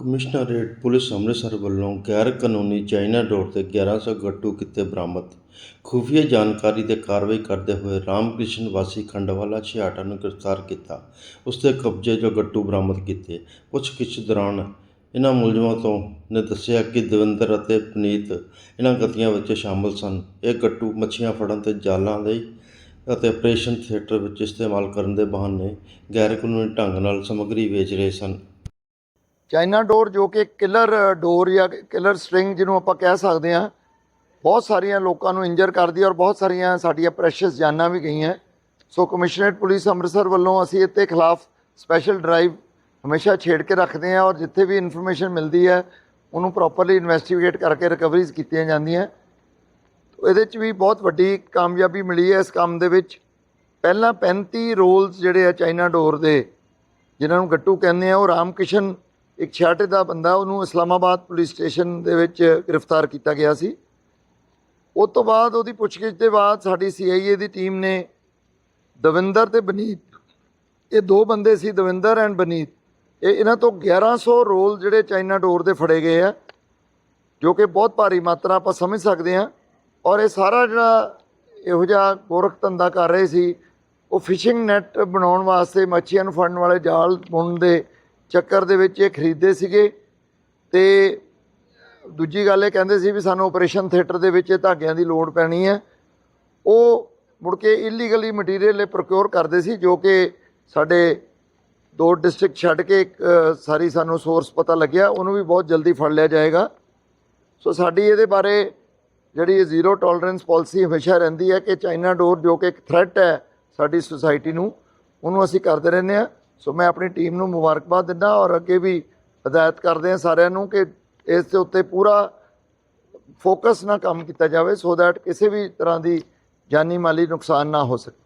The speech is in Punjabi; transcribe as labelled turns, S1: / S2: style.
S1: ਕਮਿਸ਼ਨਰੇਟ ਪੁਲਿਸ ਅੰਮ੍ਰਿਤਸਰ ਵੱਲੋਂ ਗੈਰ ਕਾਨੂੰਨੀ ਚਾਈਨਾ ਡੋਰ ਤੇ 1100 ਗੱਟੂ ਕੀਤੇ ਬਰਾਮਦ। ਖੁਫੀਆ ਜਾਣਕਾਰੀ ਤੇ ਕਾਰਵਾਈ ਕਰਦੇ ਹੋਏ ਰਾਮਕ੍ਰਿਸ਼ਨ ਵਾਸੀ ਖੰਡਵਾਲਾ ਛਿਆਟਾ ਨੂੰ ਗ੍ਰਿਫਤਾਰ ਕੀਤਾ। ਉਸ ਦੇ ਕਬਜ਼ੇ 'ਚੋਂ ਗੱਟੂ ਬਰਾਮਦ ਕੀਤੇ। ਪੁੱਛਗਿੱਛ ਦੌਰਾਨ ਇਹਨਾਂ ਮੁਲਜ਼ਮਾਂ ਤੋਂ ਨੇ ਦੱਸਿਆ ਕਿ ਦਵਿੰਦਰ ਅਤੇ ਪਨੀਤ ਇਹਨਾਂ ਗਤੀਆਂ ਵਿੱਚ ਸ਼ਾਮਲ ਸਨ। ਇਹ ਗੱਟੂ ਮੱਛੀਆਂ ਫੜਨ ਤੇ ਜਾਲਾਂ ਲਈ ਅਤੇ ਆਪਰੇਸ਼ਨ ਥੀਏਟਰ ਵਿੱਚ ਇਸਤੇਮਾਲ ਕਰਨ ਦੇ ਬਹਾਨੇ ਗੈਰ ਕਾਨੂੰਨੀ ਢੰਗ ਨਾਲ ਸਮੱਗਰੀ ਵੇਚ ਰਹੇ ਸਨ।
S2: ਚਾਈਨਾ ਡੋਰ ਜੋ ਕਿ ਕਿਲਰ ਡੋਰ ਜਾਂ ਕਿਲਰ ਸਟ੍ਰਿੰਗ ਜਿਹਨੂੰ ਆਪਾਂ ਕਹਿ ਸਕਦੇ ਹਾਂ, ਬਹੁਤ ਸਾਰੀਆਂ ਲੋਕਾਂ ਨੂੰ ਇੰਜਰ ਕਰਦੀ ਹੈ ਔਰ ਬਹੁਤ ਸਾਰੀਆਂ ਸਾਡੀਆਂ ਪ੍ਰੈਸ਼ੀਅਸ ਜਾਨਾਂ ਵੀ ਗਈਆਂ। ਸੋ ਕਮਿਸ਼ਨਰੇਟ ਪੁਲਿਸ ਅੰਮ੍ਰਿਤਸਰ ਵੱਲੋਂ ਅਸੀਂ ਇੱਥੇ ਖਿਲਾਫ ਸਪੈਸ਼ਲ ਡਰਾਈਵ ਹਮੇਸ਼ਾ ਛੇੜ ਕੇ ਰੱਖਦੇ ਹਾਂ ਔਰ ਜਿੱਥੇ ਵੀ ਇਨਫੋਰਮੇਸ਼ਨ ਮਿਲਦੀ ਹੈ, ਉਹਨੂੰ ਪ੍ਰੋਪਰਲੀ ਇਨਵੈਸਟੀਗੇਟ ਕਰਕੇ ਰਿਕਵਰੀਜ਼ ਕੀਤੀਆਂ ਜਾਂਦੀਆਂ। ਇਹਦੇ 'ਚ ਵੀ ਬਹੁਤ ਵੱਡੀ ਕਾਮਯਾਬੀ ਮਿਲੀ ਹੈ ਇਸ ਕੰਮ ਦੇ ਵਿੱਚ। ਪਹਿਲਾਂ 35 ਰੋਲਸ ਜਿਹੜੇ ਆ ਚਾਈਨਾ ਡੋਰ ਦੇ, ਜਿਨ੍ਹਾਂ ਨੂੰ ਗੱਟੂ ਕਹਿੰਦੇ ਆ, ਉਹ ਰਾਮਕਿਸ਼ਨ ਇੱਕ ਛਾਟੇ ਦਾ ਬੰਦਾ ਉਹਨੂੰ ਇਸਲਾਮਾਬਾਦ ਪੁਲਿਸ ਸਟੇਸ਼ਨ ਦੇ ਵਿੱਚ ਗ੍ਰਿਫਤਾਰ ਕੀਤਾ ਗਿਆ ਸੀ। ਉਸ ਤੋਂ ਬਾਅਦ ਉਹਦੀ ਪੁੱਛਗਿੱਛ ਦੇ ਬਾਅਦ ਸਾਡੀ ਸੀਆਈਏ ਦੀ ਟੀਮ ਨੇ ਦਵਿੰਦਰ ਤੇ ਬਨੀਤ, ਇਹ ਦੋ ਬੰਦੇ ਸੀ, ਦਵਿੰਦਰ ਐਂਡ ਬਨੀਤ। ਇਹ ਇਹਨਾਂ ਤੋਂ 1100 ਰੋਲ ਜਿਹੜੇ ਚਾਈਨਾ ਡੋਰ ਦੇ ਫੜੇ ਗਏ ਆ, ਜੋ ਕਿ ਬਹੁਤ ਭਾਰੀ ਮਾਤਰਾ ਆਪਾਂ ਸਮਝ ਸਕਦੇ ਹਾਂ। ਔਰ ਇਹ ਸਾਰਾ ਜਿਹੜਾ ਇਹੋ ਜਿਹਾ ਗੋਰਖ ਧੰਦਾ ਕਰ ਰਹੇ ਸੀ, ਉਹ ਫਿਸ਼ਿੰਗ ਨੈਟ ਬਣਾਉਣ ਵਾਸਤੇ, ਮੱਛੀਆਂ ਨੂੰ ਫੜਨ ਵਾਲੇ ਜਾਲ ਬੁਣਨ ਦੇ ਚੱਕਰ ਦੇ ਵਿੱਚ ਇਹ ਖਰੀਦਦੇ ਸੀਗੇ ਤੇ ਦੂਜੀ ਗੱਲ ਇਹ ਕਹਿੰਦੇ ਸੀ ਵੀ ਸਾਨੂੰ ਆਪਰੇਸ਼ਨ ਥੀਏਟਰ ਦੇ ਵਿੱਚ ਇਹ ਧਾਗਿਆਂ ਦੀ ਲੋੜ ਪੈਣੀ ਹੈ। ਉਹ ਮੁੜ ਕੇ ਇਲੀਗਲੀ ਮਟੀਰੀਅਲ ਇਹ ਪ੍ਰੋਕਿਉਰ ਕਰਦੇ ਸੀ ਜੋ ਕਿ ਸਾਡੇ ਦੋ ਡਿਸਟ੍ਰਿਕਟ ਛੱਡ ਕੇ ਇੱਕ, ਸਾਰੀ ਸਾਨੂੰ ਸੋਰਸ ਪਤਾ ਲੱਗਿਆ ਉਹਨੂੰ ਵੀ ਬਹੁਤ ਜਲਦੀ ਫੜ ਲਿਆ ਜਾਏਗਾ। ਸੋ ਸਾਡੀ ਇਹਦੇ ਬਾਰੇ ਜਿਹੜੀ ਜ਼ੀਰੋ ਟੋਲਰੈਂਸ ਪਾਲਿਸੀ ਹਮੇਸ਼ਾ ਰਹਿੰਦੀ ਹੈ ਕਿ ਚਾਈਨਾ ਡੋਰ ਜੋ ਕਿ ਇੱਕ ਥ੍ਰੈਟ ਹੈ ਸਾਡੀ ਸੁਸਾਇਟੀ ਨੂੰ ਉਹਨੂੰ ਅਸੀਂ ਕਰਦੇ ਰਹਿੰਦੇ ਹਾਂ। ਸੋ ਮੈਂ ਆਪਣੀ ਟੀਮ ਨੂੰ ਮੁਬਾਰਕਬਾਦ ਦਿੰਦਾ ਔਰ ਅੱਗੇ ਵੀ ਹਦਾਇਤ ਕਰਦੇ ਹਾਂ ਸਾਰਿਆਂ ਨੂੰ ਕਿ ਇਸ ਦੇ ਉੱਤੇ ਪੂਰਾ ਫੋਕਸ ਨਾਲ ਕੰਮ ਕੀਤਾ ਜਾਵੇ ਸੋ ਦੈਟ ਕਿਸੇ ਵੀ ਤਰ੍ਹਾਂ ਦੀ ਜਾਨੀ ਮਾਲੀ ਨੁਕਸਾਨ ਨਾ ਹੋ ਸਕੇ।